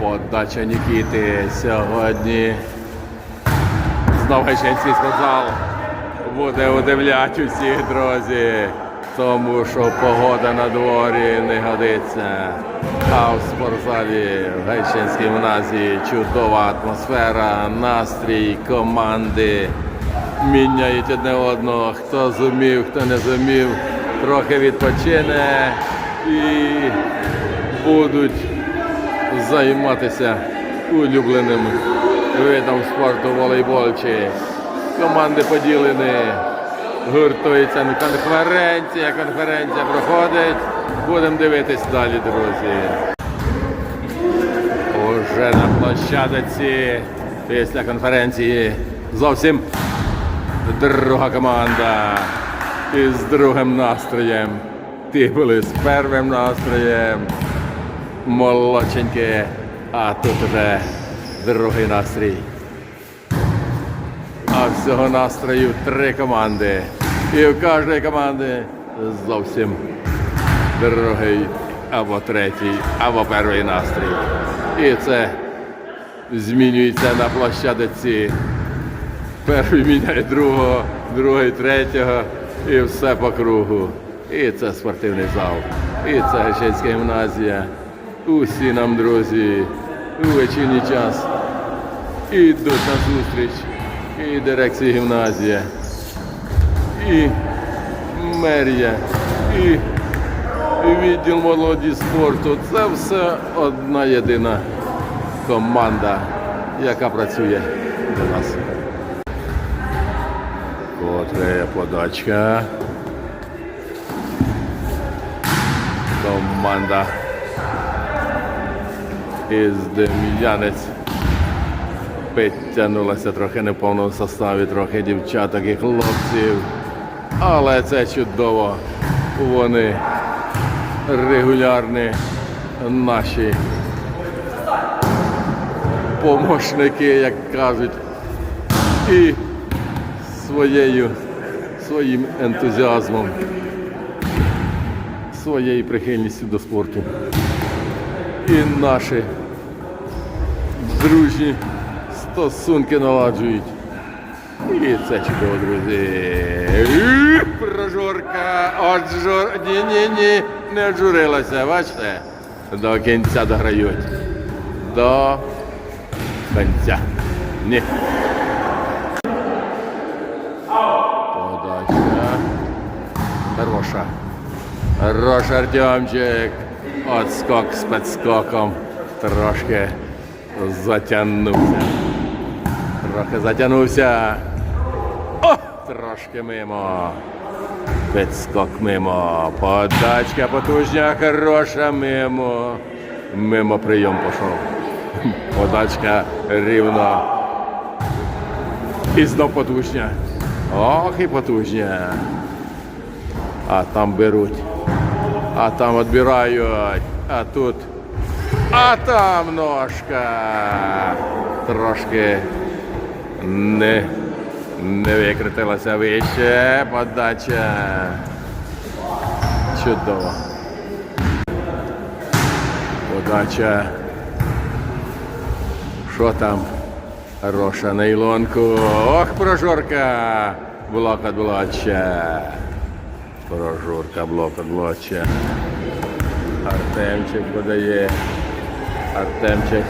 Подача Нікіти сьогодні. Знов Гайчинський спортзал буде удивляти усіх, друзі. Тому що погода на дворі не годиться. А в спортзалі в Гайчинській гімназії чудова атмосфера, настрій команди. Міняють одне одного. Хто зумів, хто не зумів, трохи відпочине і будуть займатися улюбленим видом спорту волейбольчі. Команди поділені, гуртується конференція. Конференція проходить. Будемо дивитись далі, друзі. Уже на площадці після конференції зовсім друга команда із другим настроєм. Ті були з першим настроєм молодченькі, а тут уже другий настрій. А всього настрою три команди. І в кожної команди зовсім другий або третій, або перший настрій. І це змінюється на площадці. Перший міняє другого, другий третього і все по кругу. І це спортивний зал, і це Гачинська гімназія. Усі нам друзі у вечірній час ідуть на зустріч і дирекція гімназія, і мерія, і відділ молоді спорту. Це все одна єдина команда, яка працює для нас. Котре подачка. Команда із Дем'янець підтягнулася трохи не в повному составі, трохи дівчаток і хлопців. Але це чудово. Вони регулярні наші помощники, як кажуть, і своєю, своїм ентузіазмом, своєю прихильністю до спорту. І наші дружні стосунки наладжують. І це чудово, друзі. Прожорка, от жур... Ні-ні-ні, не журилася, бачите? До кінця дограють. До кінця. Ні. Подача. Хороша. Хороша Артемчик. Отскок з підскоком. Трошки затягнувся. Трохи затягнувся. О! Трошки мимо. Підскок мимо. Подачка потужня, хороша мимо. Мимо прийом пішов. Подачка рівно. І знов потужня. Ох і потужня. А там беруть. А там відбирають. А тут. А там ножка. Трошки не, не викритилася вище. Подача. Чудово. Подача. Що там? Хороша нейлонку. Ох, прожорка. Блок від блоча. Прожорка, блок від блоча. Артемчик подає. Артемчик.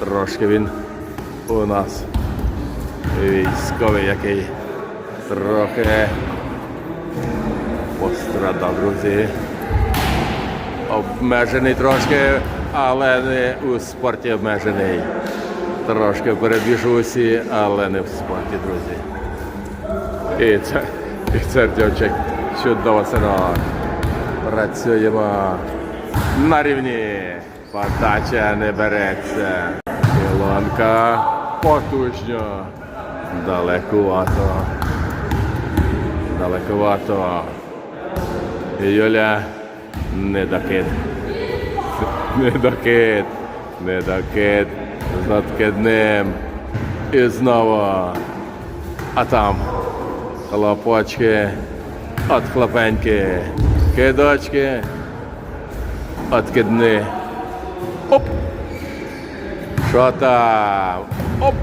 Трошки він у нас військовий, який трохи пострадав, друзі. Обмежений трошки, але не у спорті обмежений. Трошки в перебіжусі, але не в спорті, друзі. І це, і це Артемчик. Чудово синок. Працюємо на рівні. Подача не береться. Ілонка потужно. Далекувато. Далекувато. Юля не докид. Не докид. Не докид. З надкидним. І знову. А там хлопочки. От хлопеньки. Кидочки. Откидни. Оп! Що там? Оп!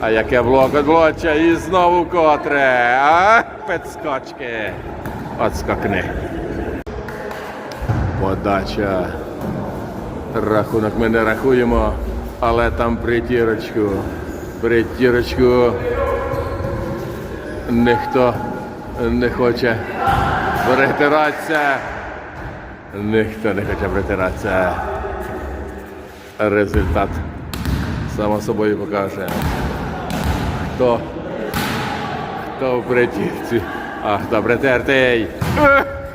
А яке влог блоча і знову котре. А? Підскочки. Отскокни. Подача. Рахунок ми не рахуємо, але там притірочку. Притірочку. Ніхто не хоче притиратися. Ніхто не хоче притиратися. Результат само собою покаже. Хто? Хто в притірці, а хто притертий.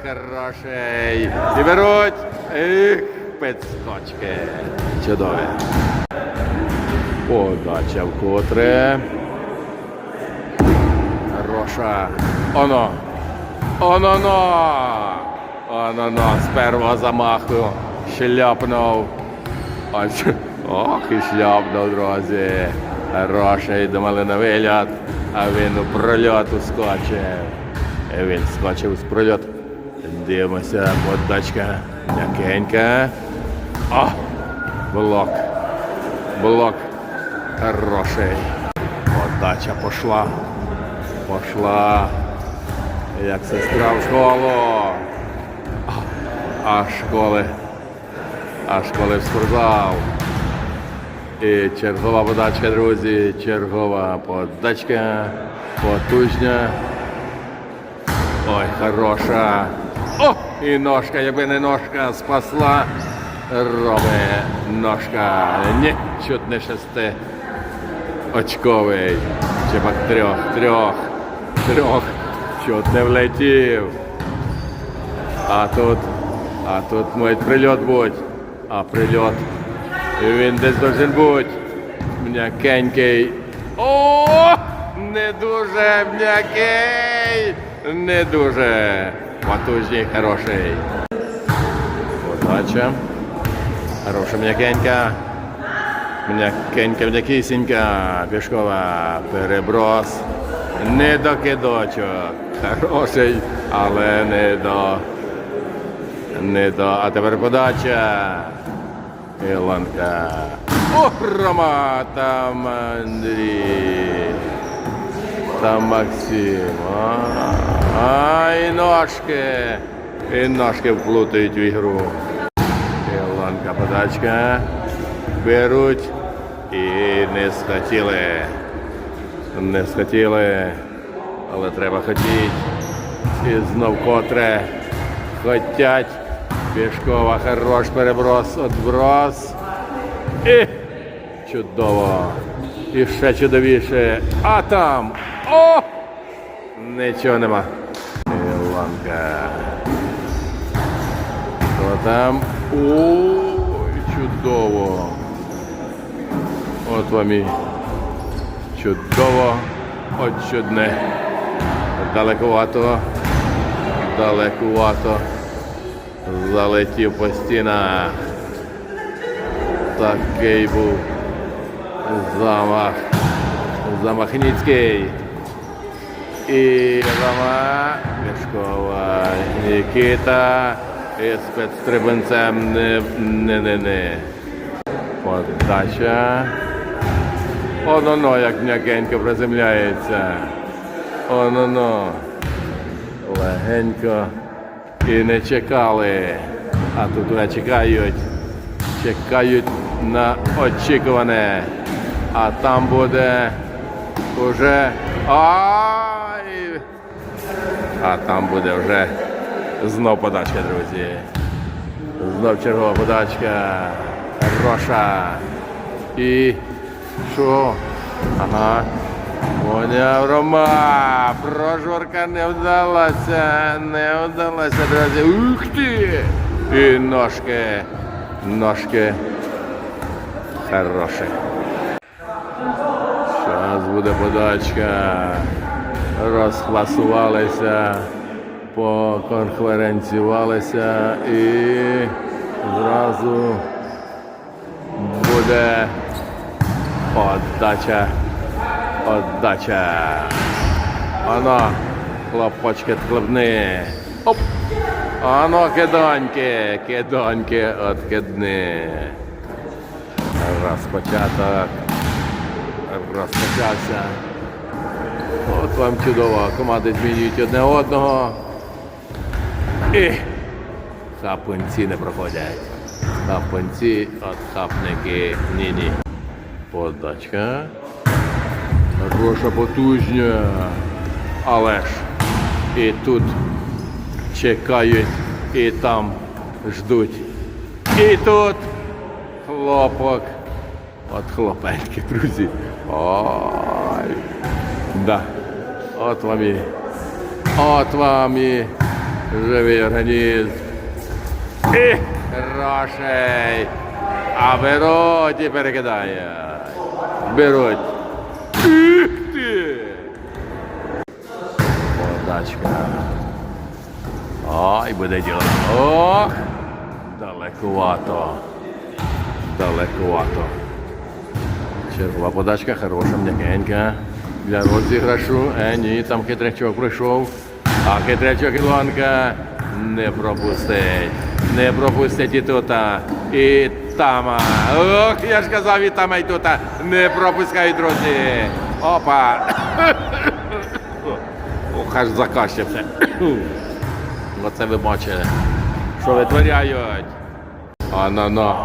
Хороший. І беруть. Ех, підскочки. Чудове. Подача вкотре. Хороша. Оно. Оно-но. Оно-но. З першого замаху шляпнув. Ох, і шляпнув, друзі. Хороший думали на виліт, а він у прольот ускочив. Він скочив з прольот. Дивимося, подачка. М'якенька. О! Блок. Блок. Хороший. Подача пошла. Пошла. Як сестра в школу. А школи. А школи в спортзал. І чергова подачка, друзі. Чергова подачка. Потужня. Ой, хороша. О! І ножка, якби не ножка, спасла. Робить ножка. Ні, чуть не шести. Очковий. Чи пак трьох, трьох, трьох. Чуть не влетів. А тут, а тут має прильот бути. А прильот. І він десь должен бути. М'якенький. О! Не дуже м'який. Не дуже. Потужний, хороший. Подача. Хороша м'якенька. М'якенька, м'якісінька. Пішкова. Переброс. Не до кидочок. Хороший, але не до. Не до. А тепер подача. Ілонка. О, Рома, там Андрій. Там Максим. А, а і ножки. І ножки вплутають в ігру. Ілонка подачка. Беруть і не схотіли. Не схотіли. Але треба хотіти. І знов котре. Хотять. Пішкова, хорош переброс, отброс. І чудово. І ще чудовіше. А там. О! Нічого нема. Іланка. Що там? Ой, чудово. От вам і чудово. От чудне. Далекувато. Далекувато. Залетів по стінах. Такий був замах. Замахніцький. І Рома Мішкова. Нікіта. І спецстрибунцем не, не, не, не. Подача. Оно-но, як м'якенько приземляється. Оно-но. Легенько. І не чекали. А тут вже чекають. Чекають на очікуване. А там буде уже. Ай! А там буде вже знов подачка, друзі. Знов чергова подачка. Роша. І що? Ага. Поняв Рома. Прожорка не вдалася. Не вдалася, друзі. Ух ти! І ножки. Ножки. Хороші. Зараз буде подачка. Розхласувалися, поконференціювалися і зразу буде подача. Подача. Воно, хлопочки хлебни. Оп! Ано кидоньки, кидоньки откидни. Розпочаток. Розпочався. От вам чудово. Команди змінюють одне одного. І хапунці не проходять. Хапунці от хапники ні-ні. Подачка. Хороша потужня. Але ж і тут чекають, і там ждуть. І тут хлопок. От хлопеньки, друзі. Ой. Да. От вам і. От вам і живий організм. І грошей. А беруть і перекидають. Беруть. Ух ти! Подачка. Ой, буде діло. Ох! Далекувато. Далекувато. Чергова подачка хороша, м'якенька. Для розіграшу. Е, ні, там хитрячок прийшов. А хитрячок Ілонка не пропустить. Не пропустить і тута, і тама. Ох, я ж казав, і тама, і тута. Не пропускають, друзі. Опа. Аж закащився. Оце ви бачите, що витворяють. А на на.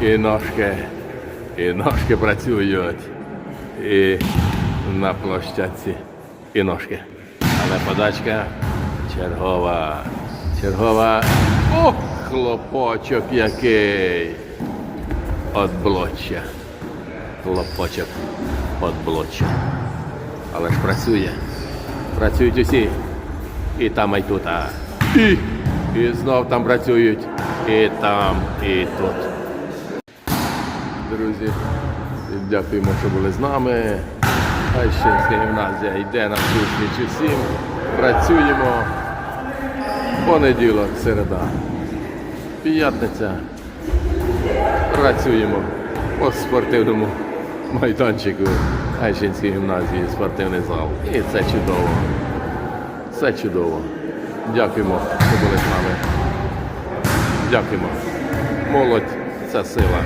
І ножки. І ножки працюють. І на площадці. І ножки. Але подачка чергова. Чергова. Ох, хлопочок який. От блоччя. Хлопочок от блоччя. Але ж працює. Працюють усі. І там, і тут. а. І, і знов там працюють. І там, і тут. Друзі, дякуємо, що були з нами. Айщинська гімназія йде на зустріч усім. Працюємо. Понеділок, середа. П'ятниця. Працюємо по спортивному майданчику Айщинської гімназії, спортивний зал. І це чудово. Все чудово. Дякуємо, що були з нами. Дякуємо. Молодь це сила.